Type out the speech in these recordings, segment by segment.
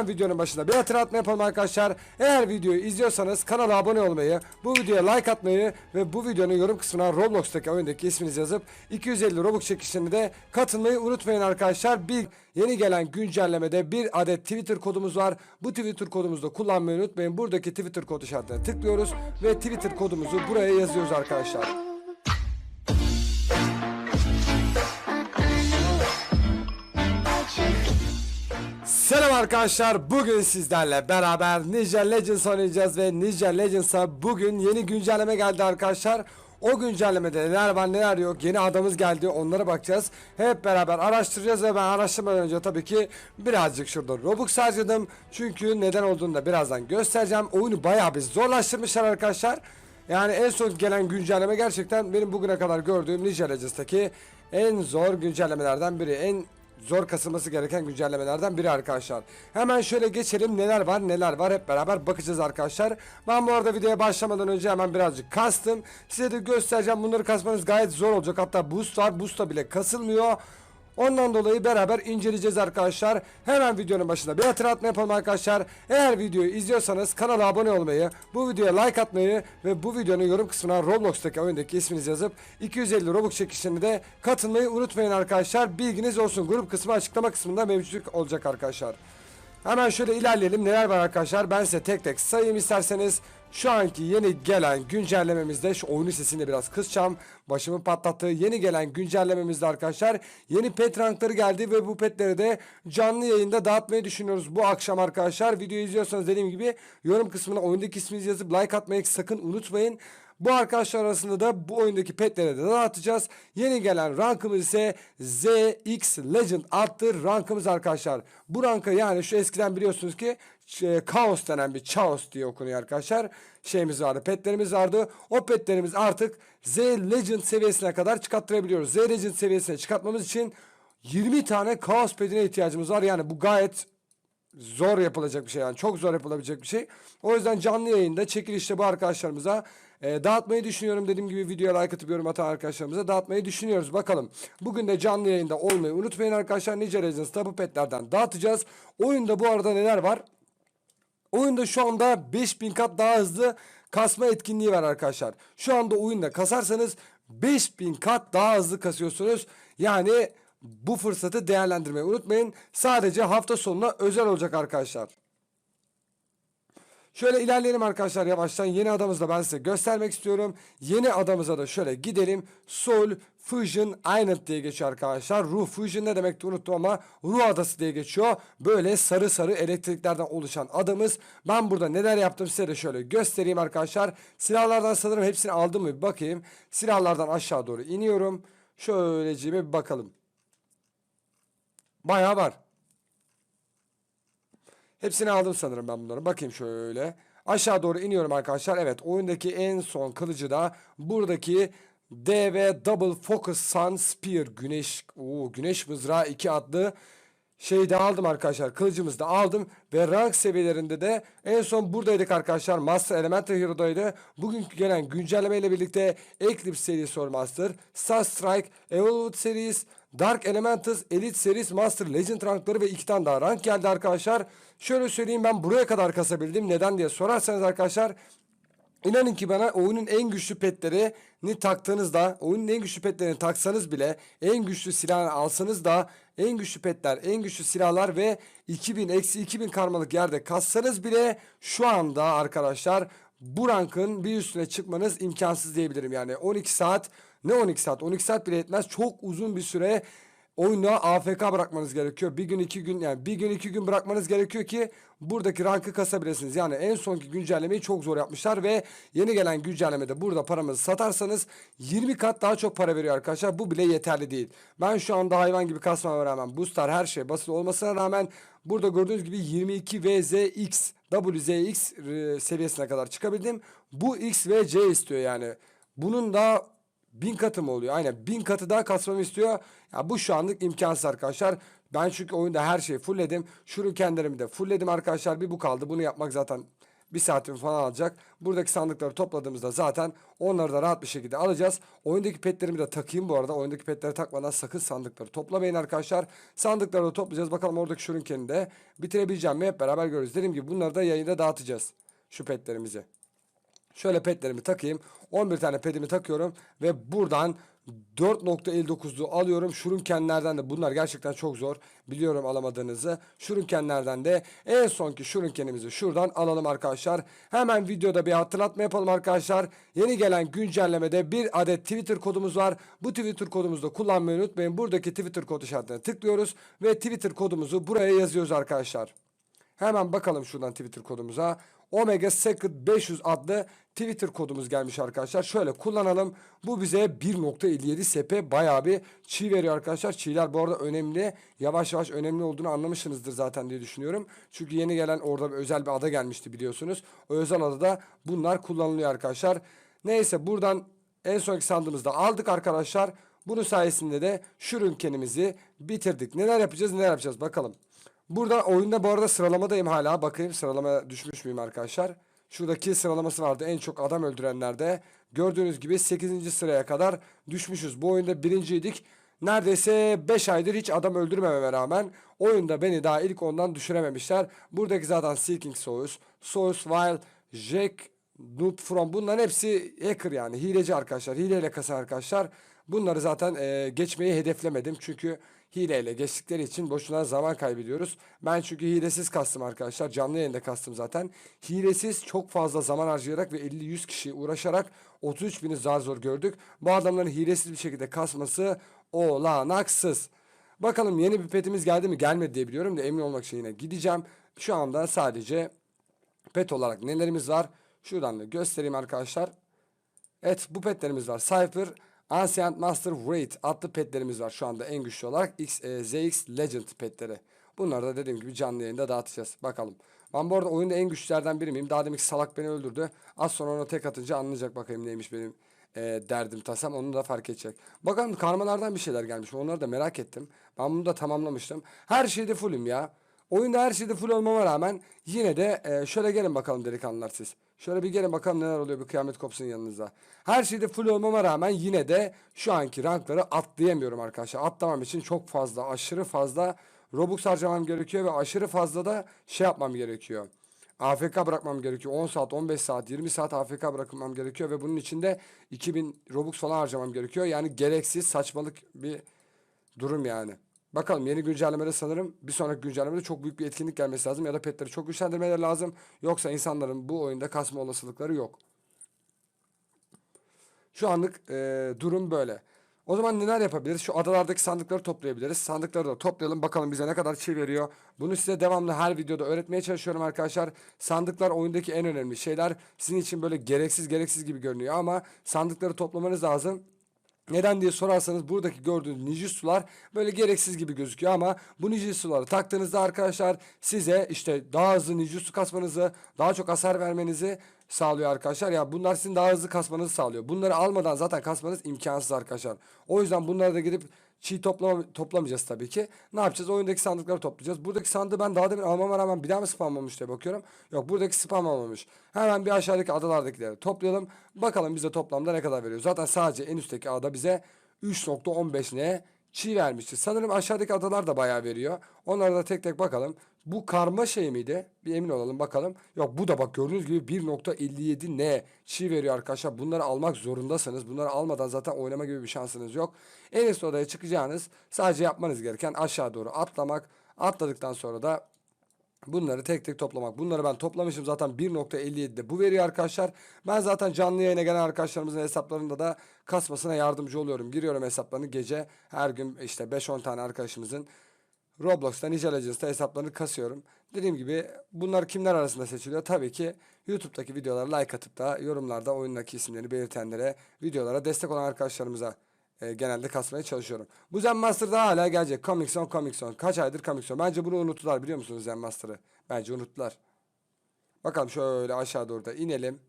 Hemen videonun başında bir hatırlatma yapalım arkadaşlar. Eğer videoyu izliyorsanız kanala abone olmayı, bu videoya like atmayı ve bu videonun yorum kısmına Roblox'taki oyundaki isminizi yazıp 250 Robux çekişlerine de katılmayı unutmayın arkadaşlar. Bir yeni gelen güncellemede bir adet Twitter kodumuz var. Bu Twitter kodumuzu da kullanmayı unutmayın. Buradaki Twitter kodu işaretine tıklıyoruz ve Twitter kodumuzu buraya yazıyoruz arkadaşlar. Arkadaşlar. Bugün sizlerle beraber Ninja Legends oynayacağız ve Ninja Legends'a bugün yeni güncelleme geldi arkadaşlar. O güncellemede neler var neler yok yeni adamız geldi onlara bakacağız. Hep beraber araştıracağız ve ben araştırmadan önce tabii ki birazcık şurada Robux harcadım. Çünkü neden olduğunu da birazdan göstereceğim. Oyunu bayağı bir zorlaştırmışlar arkadaşlar. Yani en son gelen güncelleme gerçekten benim bugüne kadar gördüğüm Ninja Legends'taki en zor güncellemelerden biri. En zor kasılması gereken güncellemelerden biri arkadaşlar. Hemen şöyle geçelim neler var neler var hep beraber bakacağız arkadaşlar. Ben bu arada videoya başlamadan önce hemen birazcık kastım. Size de göstereceğim bunları kasmanız gayet zor olacak. Hatta boost var boost'ta bile kasılmıyor. Ondan dolayı beraber inceleyeceğiz arkadaşlar. Hemen videonun başında bir hatırlatma yapalım arkadaşlar. Eğer videoyu izliyorsanız kanala abone olmayı, bu videoya like atmayı ve bu videonun yorum kısmına Roblox'taki oyundaki isminizi yazıp 250 Robux çekişlerine de katılmayı unutmayın arkadaşlar. Bilginiz olsun. Grup kısmı açıklama kısmında mevcut olacak arkadaşlar. Hemen şöyle ilerleyelim. Neler var arkadaşlar? Ben size tek tek sayayım isterseniz. Şu anki yeni gelen güncellememizde şu oyunu sesini biraz kısacağım. Başımı patlattığı yeni gelen güncellememizde arkadaşlar yeni pet rankları geldi ve bu petleri de canlı yayında dağıtmayı düşünüyoruz bu akşam arkadaşlar. Videoyu izliyorsanız dediğim gibi yorum kısmına oyundaki isminizi yazıp like atmayı sakın unutmayın. Bu arkadaşlar arasında da bu oyundaki petleri de dağıtacağız. Yeni gelen rankımız ise ZX Legend adlı rankımız arkadaşlar. Bu ranka yani şu eskiden biliyorsunuz ki e, Chaos denen bir Chaos diye okunuyor arkadaşlar. Şeyimiz vardı, petlerimiz vardı. O petlerimiz artık Z Legend seviyesine kadar çıkarttırabiliyoruz. Z Legend seviyesine çıkartmamız için 20 tane Chaos petine ihtiyacımız var. Yani bu gayet zor yapılacak bir şey yani çok zor yapılabilecek bir şey. O yüzden canlı yayında çekilişte bu arkadaşlarımıza e, dağıtmayı düşünüyorum. Dediğim gibi videoya like atıp yorum atan arkadaşlarımıza dağıtmayı düşünüyoruz. Bakalım. Bugün de canlı yayında olmayı unutmayın arkadaşlar. Nice Legends'ta bu petlerden dağıtacağız. Oyunda bu arada neler var? Oyunda şu anda 5000 kat daha hızlı kasma etkinliği var arkadaşlar. Şu anda oyunda kasarsanız 5000 kat daha hızlı kasıyorsunuz. Yani bu fırsatı değerlendirmeyi unutmayın. Sadece hafta sonuna özel olacak arkadaşlar. Şöyle ilerleyelim arkadaşlar yavaştan. Yeni adamızı da ben size göstermek istiyorum. Yeni adamıza da şöyle gidelim. Soul Fusion Island diye geçiyor arkadaşlar. Ruh Fusion ne demekti unuttum ama Ruh Adası diye geçiyor. Böyle sarı sarı elektriklerden oluşan adamız. Ben burada neler yaptım size de şöyle göstereyim arkadaşlar. Silahlardan sanırım hepsini aldım mı bir bakayım. Silahlardan aşağı doğru iniyorum. Şöylece bir bakalım. Bayağı var. Hepsini aldım sanırım ben bunları. Bakayım şöyle. Aşağı doğru iniyorum arkadaşlar. Evet oyundaki en son kılıcı da buradaki DV Double Focus Sun Spear Güneş oo, Güneş Mızrağı 2 adlı şeyi de aldım arkadaşlar. Kılıcımızı da aldım ve rank seviyelerinde de en son buradaydık arkadaşlar. Master Elemental Hero'daydı. Bugün gelen güncelleme ile birlikte Eclipse serisi Master, Star Strike, Evolved Series, Dark Elementals, Elite Series, Master Legend rankları ve iki tane daha rank geldi arkadaşlar. Şöyle söyleyeyim ben buraya kadar kasabildim. Neden diye sorarsanız arkadaşlar İnanın ki bana oyunun en güçlü petlerini taktığınızda, oyunun en güçlü petlerini taksanız bile, en güçlü silahını alsanız da, en güçlü petler, en güçlü silahlar ve 2000 eksi 2000 karmalık yerde kassanız bile şu anda arkadaşlar bu rankın bir üstüne çıkmanız imkansız diyebilirim. Yani 12 saat, ne 12 saat, 12 saat bile yetmez. Çok uzun bir süre oyuna AFK bırakmanız gerekiyor. Bir gün iki gün yani bir gün iki gün bırakmanız gerekiyor ki buradaki rankı kasabilirsiniz. Yani en sonki güncellemeyi çok zor yapmışlar ve yeni gelen güncellemede burada paramızı satarsanız 20 kat daha çok para veriyor arkadaşlar. Bu bile yeterli değil. Ben şu anda hayvan gibi kasmama rağmen boostlar her şey basılı olmasına rağmen burada gördüğünüz gibi 22 VZX WZX e, seviyesine kadar çıkabildim. Bu X ve C istiyor yani. Bunun da bin katı mı oluyor? Aynen bin katı daha kasmamı istiyor. Ya bu şu anlık imkansız arkadaşlar. Ben çünkü oyunda her şeyi fullledim. Şunu kendilerimi de fullledim arkadaşlar. Bir bu kaldı. Bunu yapmak zaten bir saatimi falan alacak. Buradaki sandıkları topladığımızda zaten onları da rahat bir şekilde alacağız. Oyundaki petlerimi de takayım bu arada. Oyundaki petleri takmadan sakın sandıkları toplamayın arkadaşlar. Sandıkları da toplayacağız. Bakalım oradaki şurinkeni de bitirebileceğim mi hep beraber görürüz. Dediğim gibi bunları da yayında dağıtacağız. Şu petlerimizi. Şöyle petlerimi takayım. 11 tane pedimi takıyorum ve buradan 4.59'lu alıyorum. Şurunkenlerden de bunlar gerçekten çok zor. Biliyorum alamadığınızı. Şurunkenlerden de en sonki şurunkenimizi şuradan alalım arkadaşlar. Hemen videoda bir hatırlatma yapalım arkadaşlar. Yeni gelen güncellemede bir adet Twitter kodumuz var. Bu Twitter kodumuzu da kullanmayı unutmayın. Buradaki Twitter kod işaretine tıklıyoruz ve Twitter kodumuzu buraya yazıyoruz arkadaşlar. Hemen bakalım şuradan Twitter kodumuza. Omega Secret 500 adlı Twitter kodumuz gelmiş arkadaşlar. Şöyle kullanalım. Bu bize 1.57 SP bayağı bir çiğ veriyor arkadaşlar. Çiğler bu arada önemli. Yavaş yavaş önemli olduğunu anlamışsınızdır zaten diye düşünüyorum. Çünkü yeni gelen orada bir özel bir ada gelmişti biliyorsunuz. O özel adada bunlar kullanılıyor arkadaşlar. Neyse buradan en sonki sandığımızda aldık arkadaşlar. Bunun sayesinde de şürünkenimizi bitirdik. Neler yapacağız neler yapacağız bakalım. Burada oyunda bu arada sıralamadayım hala. Bakayım sıralama düşmüş müyüm arkadaşlar. Şuradaki sıralaması vardı. En çok adam öldürenlerde. Gördüğünüz gibi 8. sıraya kadar düşmüşüz. Bu oyunda birinciydik. Neredeyse 5 aydır hiç adam öldürmememe rağmen oyunda beni daha ilk ondan düşürememişler. Buradaki zaten Seeking Souls, Souls Wild, Jack, Noob From bunların hepsi hacker yani hileci arkadaşlar. Hileyle kasan arkadaşlar. Bunları zaten e, geçmeyi hedeflemedim. Çünkü hileyle geçtikleri için boşuna zaman kaybediyoruz. Ben çünkü hilesiz kastım arkadaşlar. Canlı yayında kastım zaten. Hilesiz çok fazla zaman harcayarak ve 50-100 kişi uğraşarak 33 bini zar zor gördük. Bu adamların hilesiz bir şekilde kasması olanaksız. Bakalım yeni bir petimiz geldi mi gelmedi diye biliyorum da emin olmak için yine gideceğim. Şu anda sadece pet olarak nelerimiz var? Şuradan da göstereyim arkadaşlar. Evet bu petlerimiz var. Cypher, Ancient Master Raid adlı petlerimiz var şu anda en güçlü olarak. X, e, ZX Legend petleri. Bunları da dediğim gibi canlı yayında dağıtacağız. Bakalım. Ben bu arada oyunda en güçlülerden biri miyim? Daha demek salak beni öldürdü. Az sonra ona tek atınca anlayacak bakayım neymiş benim e, derdim tasam. Onu da fark edecek. Bakalım karmalardan bir şeyler gelmiş. mi? Onları da merak ettim. Ben bunu da tamamlamıştım. Her şeyde fullüm ya. Oyunda her şeyde full olmama rağmen yine de e, şöyle gelin bakalım delikanlılar siz. Şöyle bir gelin bakalım neler oluyor bu kıyamet kopsun yanınızda. Her şeyde full olmama rağmen yine de şu anki rankları atlayamıyorum arkadaşlar. Atlamam için çok fazla aşırı fazla Robux harcamam gerekiyor ve aşırı fazla da şey yapmam gerekiyor. AFK bırakmam gerekiyor. 10 saat, 15 saat, 20 saat AFK bırakmam gerekiyor ve bunun içinde 2000 Robux falan harcamam gerekiyor. Yani gereksiz saçmalık bir durum yani. Bakalım yeni güncellemede sanırım bir sonraki güncellemede çok büyük bir etkinlik gelmesi lazım ya da petleri çok güçlendirmeleri lazım. Yoksa insanların bu oyunda kasma olasılıkları yok. Şu anlık e, durum böyle. O zaman neler yapabiliriz? Şu adalardaki sandıkları toplayabiliriz. Sandıkları da toplayalım. Bakalım bize ne kadar çiğ veriyor. Bunu size devamlı her videoda öğretmeye çalışıyorum arkadaşlar. Sandıklar oyundaki en önemli şeyler. Sizin için böyle gereksiz gereksiz gibi görünüyor ama sandıkları toplamanız lazım. Neden diye sorarsanız buradaki gördüğünüz nici sular böyle gereksiz gibi gözüküyor ama bu nici suları taktığınızda arkadaşlar size işte daha hızlı nici su kasmanızı, daha çok hasar vermenizi sağlıyor arkadaşlar. Ya bunlar sizin daha hızlı kasmanızı sağlıyor. Bunları almadan zaten kasmanız imkansız arkadaşlar. O yüzden bunları da gidip çiğ toplama, toplamayacağız tabii ki. Ne yapacağız? Oyundaki sandıkları toplayacağız. Buradaki sandığı ben daha demin almama rağmen bir daha mı spamlamış diye bakıyorum. Yok buradaki spam olmamış. Hemen bir aşağıdaki adalardakileri toplayalım. Bakalım bize toplamda ne kadar veriyor. Zaten sadece en üstteki ada bize 3.15 ne çiğ vermişti. Sanırım aşağıdaki adalar da bayağı veriyor. Onlara da tek tek bakalım. Bu karma şey miydi? Bir emin olalım bakalım. Yok bu da bak gördüğünüz gibi 1.57 ne çiğ veriyor arkadaşlar. Bunları almak zorundasınız. Bunları almadan zaten oynama gibi bir şansınız yok. En üst odaya çıkacağınız sadece yapmanız gereken aşağı doğru atlamak. Atladıktan sonra da Bunları tek tek toplamak. Bunları ben toplamışım zaten 1.57'de bu veriyor arkadaşlar. Ben zaten canlı yayına gelen arkadaşlarımızın hesaplarında da kasmasına yardımcı oluyorum. Giriyorum hesaplarını gece her gün işte 5-10 tane arkadaşımızın Roblox'ta Nice Legends'ta hesaplarını kasıyorum. Dediğim gibi bunlar kimler arasında seçiliyor? Tabii ki YouTube'daki videolara like atıp da yorumlarda oyundaki isimlerini belirtenlere, videolara destek olan arkadaşlarımıza e, genelde kasmaya çalışıyorum. Bu Zen Master'da hala gelecek. Coming Soon, Coming Soon. Kaç aydır Coming Soon. Bence bunu unuttular biliyor musunuz Zen Master'ı? Bence unuttular. Bakalım şöyle aşağı doğru da inelim.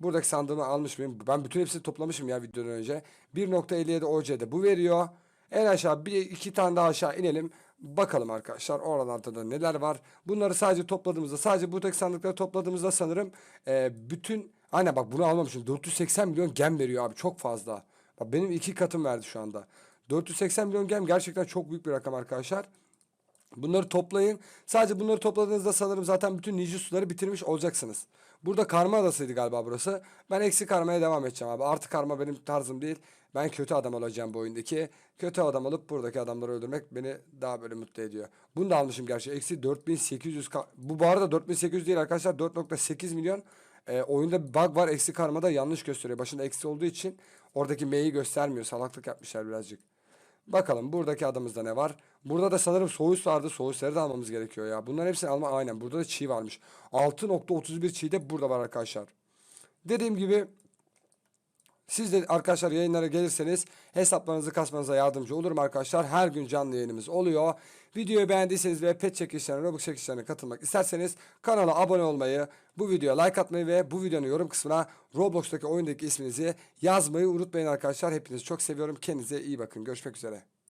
Buradaki sandığımı almış mıyım? Ben bütün hepsini toplamışım ya videodan önce. 1.57 OC'de bu veriyor. En aşağı bir iki tane daha aşağı inelim. Bakalım arkadaşlar oralarda da neler var. Bunları sadece topladığımızda sadece buradaki sandıkları topladığımızda sanırım e, bütün Aynen bak bunu almamışım. 480 milyon gem veriyor abi çok fazla. Bak benim iki katım verdi şu anda. 480 milyon gem gerçekten çok büyük bir rakam arkadaşlar. Bunları toplayın. Sadece bunları topladığınızda sanırım zaten bütün ninja suları bitirmiş olacaksınız. Burada karma adasıydı galiba burası. Ben eksi karmaya devam edeceğim abi. Artı karma benim tarzım değil. Ben kötü adam olacağım bu oyundaki. Kötü adam olup buradaki adamları öldürmek beni daha böyle mutlu ediyor. Bunu da almışım gerçi. Eksi 4800 ka- Bu bu arada 4800 değil arkadaşlar. 4.8 milyon. Ee, oyunda bir bug var. Eksi karmada yanlış gösteriyor. Başında eksi olduğu için oradaki M'yi göstermiyor. Salaklık yapmışlar birazcık. Bakalım buradaki adımızda ne var? Burada da sanırım soğus vardı. Soğusları da almamız gerekiyor ya. Bunların hepsini alma aynen. Burada da çiğ varmış. 6.31 çiğ de burada var arkadaşlar. Dediğim gibi siz de arkadaşlar yayınlara gelirseniz hesaplarınızı kasmanıza yardımcı olurum arkadaşlar. Her gün canlı yayınımız oluyor. Videoyu beğendiyseniz ve pet çekilişlerine, Robux çekilişlerine katılmak isterseniz kanala abone olmayı, bu videoya like atmayı ve bu videonun yorum kısmına Roblox'taki oyundaki isminizi yazmayı unutmayın arkadaşlar. Hepinizi çok seviyorum. Kendinize iyi bakın. Görüşmek üzere.